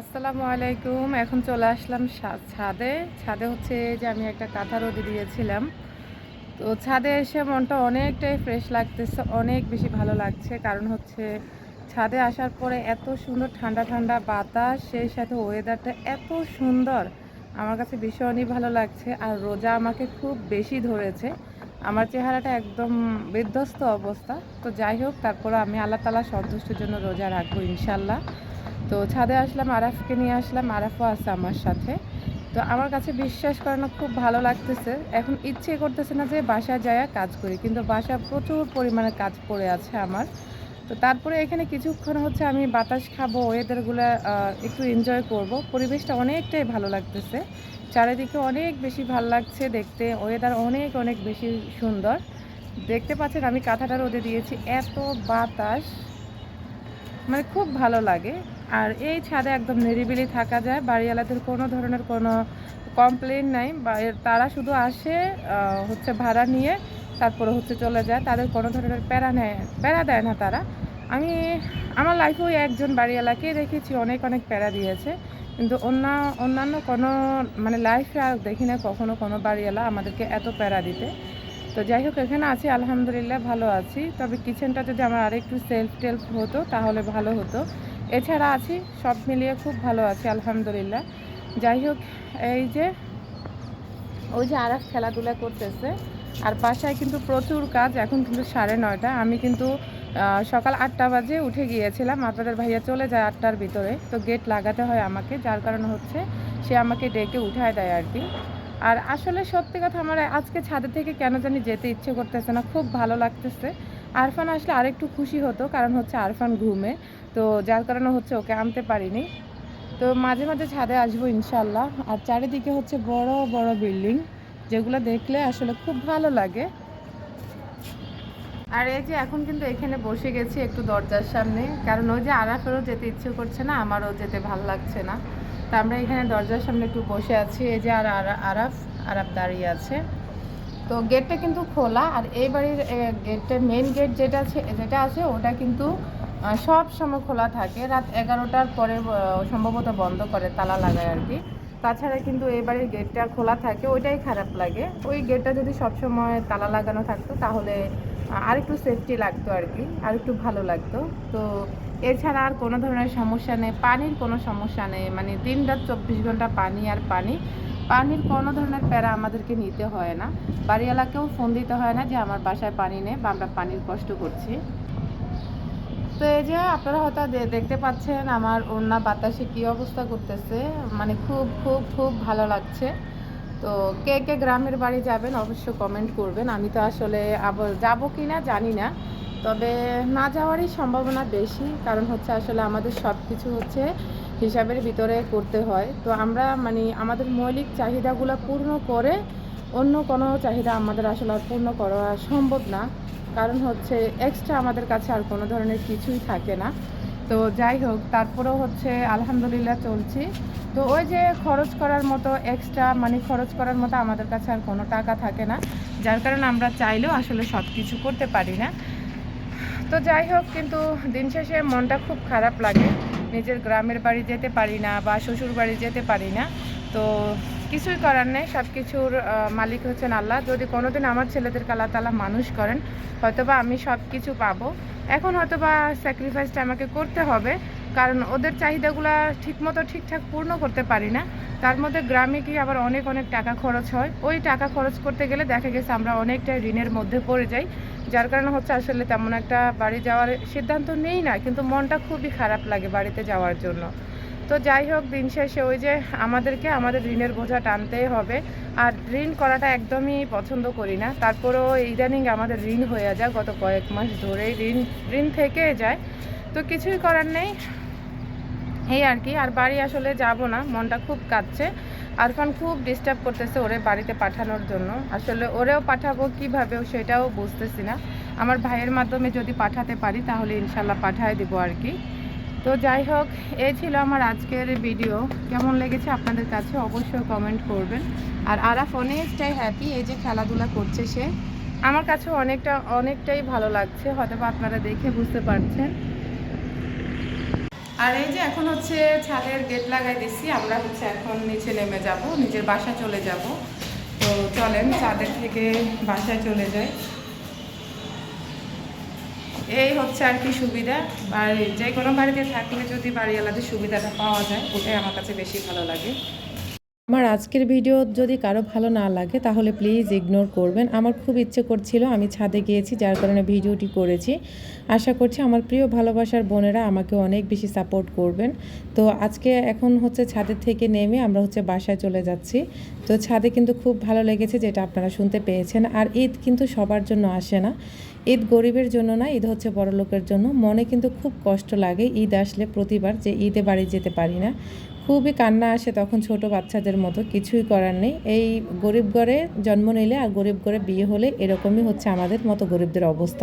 আসসালামু আলাইকুম, এখন চলে আসলাম ছাদে। ছাদে হচ্ছে যে আমি একটা কাঁথা রোদে দিয়েছিলাম। তো ছাদে এসে মনটা অনেকটাই ফ্রেশ লাগতেছে, অনেক বেশি ভালো লাগছে। কারণ হচ্ছে ছাদে আসার পরে এত সুন্দর ঠান্ডা ঠান্ডা বাতাস, সেই সাথে ওয়েদারটা এত সুন্দর। আমার কাছে ভীষণই ভালো লাগছে। আর রোজা আমাকে খুব বেশি ধরেছে। আমার চেহারাটা একদম বিধ্বস্ত অবস্থা। তো যাই হোক তারপরে আমি আল্লাহ তালা সন্তুষ্টির জন্য রোজা রাখব ইনশাল্লাহ তো ছাদে আসলাম, আরাফকে নিয়ে আসলাম, আরাফও আছে আমার সাথে। তো আমার কাছে বিশ্বাস করানো খুব ভালো লাগতেছে। এখন ইচ্ছে করতেছে না যে বাসা যায় কাজ করি, কিন্তু বাসা প্রচুর পরিমাণে কাজ পড়ে আছে আমার। তো তারপরে এখানে কিছুক্ষণ হচ্ছে আমি বাতাস খাব ওয়েদারগুলো একটু এনজয় করব। পরিবেশটা অনেকটাই ভালো লাগতেছে। চারিদিকে অনেক বেশি ভালো লাগছে দেখতে ওয়েদার অনেক অনেক বেশি সুন্দর। দেখতে পাচ্ছেন আমি কাঁথাটা রোদে দিয়েছি, এত বাতাস। মানে খুব ভালো লাগে। আর এই ছাদে একদম নিরিবিলি থাকা যায়। বাড়িওয়ালাদের কোনো ধরনের কোনো কমপ্লেন নাই। বা তারা শুধু আসে হচ্ছে ভাড়া নিয়ে, তারপরে হচ্ছে চলে যায়। তাদের কোনো ধরনের প্যারা নেয়, প্যারা দেয় না তারা। আমি, আমার লাইফেও একজন বাড়িওয়ালাকে দেখেছি, অনেক অনেক প্যারা দিয়েছে। কিন্তু অন্য, অন্যান্য কোনো মানে লাইফে আর দেখি না কখনো কোনো বাড়িওয়ালা আমাদেরকে এত প্যারা দিতে। তো যাই হোক, এখানে আছি, আলহামদুলিল্লাহ ভালো আছি। তবে কিচেনটা যদি আমার আরেকটু সেলফ টেলফ হতো, তাহলে ভালো হতো। এছাড়া আছি, সব মিলিয়ে খুব ভালো আছি, আলহামদুলিল্লাহ। যাই হোক, এই যে, ওই যে আরাফ খেলাধুলা করতেছে, আর বাসায় কিন্তু প্রচুর কাজ, এখন কিন্তু সাড়ে নয়টা। আমি কিন্তু সকাল আটটা বাজে উঠে গিয়েছিলাম, আপনাদের ভাইয়া চলে যায় আটটার ভিতরে। তো গেট লাগাতে হয় আমাকে, যার কারণে হচ্ছে সে আমাকে ডেকে উঠায় দেয় আর কি। আর আসলে সত্যি কথা, আমার আজকে ছাদে থেকে কেন জানি যেতে ইচ্ছে করতেছে না, খুব ভালো লাগতেছে। আরফান আসলে আরেকটু খুশি হতো, কারণ হচ্ছে আরফান ঘুমে। তো যার কারণে হচ্ছে ওকে আনতে পারিনি। তো মাঝে মাঝে ছাদে আসব ইনশাল্লাহ আর চারিদিকে হচ্ছে বড় বড় বিল্ডিং, যেগুলো দেখলে আসলে খুব ভালো লাগে। আর এই যে এখন কিন্তু এখানে বসে গেছি একটু দরজার সামনে, কারণ ওই যে আরাফেরও যেতে ইচ্ছে করছে না, আমারও যেতে ভালো লাগছে না। তা আমরা এখানে দরজার সামনে একটু বসে আছি, এই যে আর আরা- আরাফ আরাফ দাঁড়িয়ে আছে। তো গেটটা কিন্তু খোলা, আর এই বাড়ির গেটটা মেন গেট যেটা আছে যেটা আছে, ওটা কিন্তু সব সময় খোলা থাকে। রাত এগারোটার পরে সম্ভবত বন্ধ করে, তালা লাগায় আর কি। তাছাড়া কিন্তু এই বাড়ির গেটটা খোলা থাকে, ওইটাই খারাপ লাগে। ওই গেটটা যদি সবসময় তালা লাগানো থাকতো, তাহলে আর একটু সেফটি লাগতো আর কি আর একটু ভালো লাগতো। তো এছাড়া আর কোনো ধরনের সমস্যা নেই, পানির কোনো সমস্যা নেই। মানে দিন রাত চব্বিশ ঘণ্টা পানি আর পানি। পানির কোনো ধরনের প্যারা আমাদেরকে নিতে হয় না। বাড়িওয়ালাকেও ফোন দিতে হয় না যে, আমার বাসায় পানি নেই বা আমরা পানির কষ্ট করছি। তো এই যে আপনারা হয়তো দেখতে পাচ্ছেন আমার ওড়না বাতাসে কি অবস্থা করতেছে। মানে খুব খুব খুব ভালো লাগছে। তো কে কে গ্রামের বাড়ি যাবেন অবশ্যই কমেন্ট করবেন। আমি তো আসলে আবার যাব কি না জানি না। তবে না যাওয়ারই সম্ভাবনা বেশি। কারণ হচ্ছে আসলে আমাদের সব কিছু হচ্ছে হিসাবের ভিতরে করতে হয়। তো আমরা মানে আমাদের মৌলিক চাহিদাগুলো পূর্ণ করে অন্য কোনো চাহিদা আমাদের আসলে আর পূর্ণ করা সম্ভব না। কারণ হচ্ছে এক্সট্রা আমাদের কাছে আর কোনো ধরনের কিছুই থাকে না। তো যাই হোক, তারপরেও হচ্ছে আলহামদুলিল্লাহ চলছি। তো ওই যে খরচ করার মতো এক্সট্রা মানে খরচ করার মতো আমাদের কাছে আর কোনো টাকা থাকে না। যার কারণে আমরা চাইলেও আসলে সব কিছু করতে পারি না। তো যাই হোক, কিন্তু দিন শেষে মনটা খুব খারাপ লাগে। নিজের গ্রামের বাড়ি যেতে পারি না বা শ্বশুর বাড়ি যেতে পারি না। তো কিছুই করার নেই সব কিছুর মালিক হচ্ছেন আল্লাহ। যদি কোনোদিন আমার ছেলেদেরকে আল্লাহ তালা মানুষ করেন, হয়তোবা আমি সব কিছু পাবো। এখন হয়তোবা স্যাক্রিফাইসটা আমাকে করতে হবে, কারণ ওদের চাহিদাগুলো ঠিকমতো ঠিকঠাক পূর্ণ করতে পারি না। তার মধ্যে গ্রামে গিয়ে আবার অনেক অনেক টাকা খরচ হয়। ওই টাকা খরচ করতে গেলে দেখা গেছে আমরা অনেকটা ঋণের মধ্যে পড়ে যাই, যার কারণে হচ্ছে আসলে তেমন একটা বাড়ি যাওয়ার সিদ্ধান্ত নেই না, কিন্তু মনটা খুবই খারাপ লাগে বাড়িতে যাওয়ার জন্য। তো যাই হোক, দিন শেষে ওই যে আমাদেরকে আমাদের ঋণের বোঝা টানতেই হবে। আর ঋণ করাটা একদমই পছন্দ করি না। তারপরেও ইদানিং আমাদের ঋণ হয়ে যায়, গত কয়েক মাস ধরেই ঋণ ঋণ থেকে যায়। তো কিছুই করার নেই। এই আর কি, আর বাড়ি আসলে যাব না, মনটা খুব কাঁদছে। আরফান খুব ডিস্টার্ব করতেছে ওরে বাড়িতে পাঠানোর জন্য। আসলে ওরেও পাঠাবো, কীভাবে সেটাও বুঝতেছি না। আমার ভাইয়ের মাধ্যমে যদি পাঠাতে পারি, তাহলে ইনশাল্লাহ পাঠায় দিব আর কি। তো যাই হোক, এ ছিল আমার আজকের ভিডিও কেমন লেগেছে আপনাদের কাছে অবশ্যই কমেন্ট করবেন। আর আরাফ অনেকটাই হ্যাপি এই যে খেলাধুলা করছে সে। আমার কাছে অনেকটা, অনেকটাই ভালো লাগছে হয়তো আপনারা দেখে বুঝতে পারছেন। আর এই যে এখন হচ্ছে ছাদের গেট লাগাই দিচ্ছি আমরা হচ্ছে এখন নিচে নেমে যাব, নিজের বাসায় চলে যাব। তো চলেন, ছাদের থেকে বাসায় চলে যাই। এই হচ্ছে আর কি সুবিধা। আর যে কোনো বাড়িতে থাকলে যদি বাড়িওয়ালাদের সুবিধাটা পাওয়া যায়, ওটাই আমার কাছে বেশি ভালো লাগে। আমার আজকের ভিডিও যদি কারও ভালো না লাগে, তাহলে প্লিজ ইগনোর করবেন। আমার খুব ইচ্ছে করছিল, আমি ছাদে গিয়েছি, যার কারণে ভিডিওটি করেছি। আশা করছি আমার প্রিয় ভালোবাসার বোনেরা আমাকে অনেক বেশি সাপোর্ট করবেন। তো আজকে এখন হচ্ছে ছাদের থেকে নেমে আমরা হচ্ছে বাসায় চলে যাচ্ছি। তো ছাদে কিন্তু খুব ভালো লেগেছে, যেটা আপনারা শুনতে পেয়েছেন। আর ঈদ কিন্তু সবার জন্য আসে না। ঈদ গরিবের জন্য না, ঈদ হচ্ছে বড় লোকের জন্য। মনে কিন্তু খুব কষ্ট লাগে ঈদ আসলে প্রতিবার যে ঈদে বাড়ি যেতে পারি না। খুবই কান্না আসে তখন ছোট বাচ্চাদের মতো, কিছুই করার নেই। এই গরিব ঘরে জন্ম নিলে আর গরিব ঘরে বিয়ে হলে এরকমই হচ্ছে আমাদের মতো গরিবদের অবস্থা।